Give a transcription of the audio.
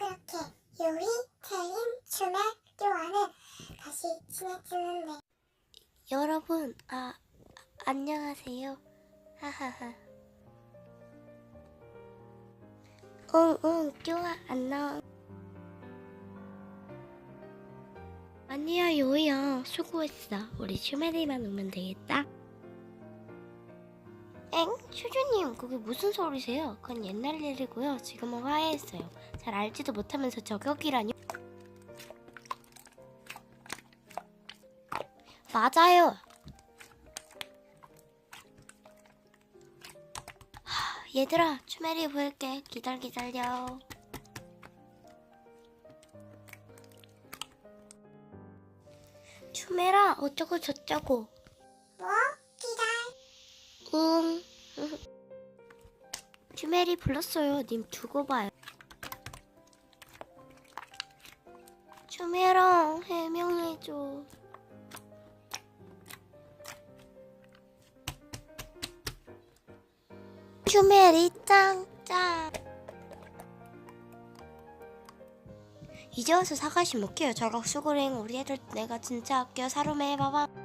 그렇게 요리 체인 춤의 교환은 다시 친해지는데 여러분, 아, 안녕하세요. 하하하. 응, 응, 좋아, 안녕. 아니야, 요이야. 수고했어. 우리 슈메리만 오면 되겠다. 엥? 슈주님, 그게 무슨 소리세요? 그건 옛날 일이고요. 지금은 화해했어요. 잘 알지도 못하면서 저격이라뇨? 맞아요. 하, 얘들아, 추메리 보일게. 기다려, 기다려. 추메라, 어쩌고 저쩌고. 뭐? 기다려 응. 추메리 불렀어요. 님 두고 봐요. 추메랑 해명해줘. 추메리 짱짱. 이제 와서 사과시 못해요. 저격 수고링 우리 애들 내가 진짜 아껴 사료매 봐봐.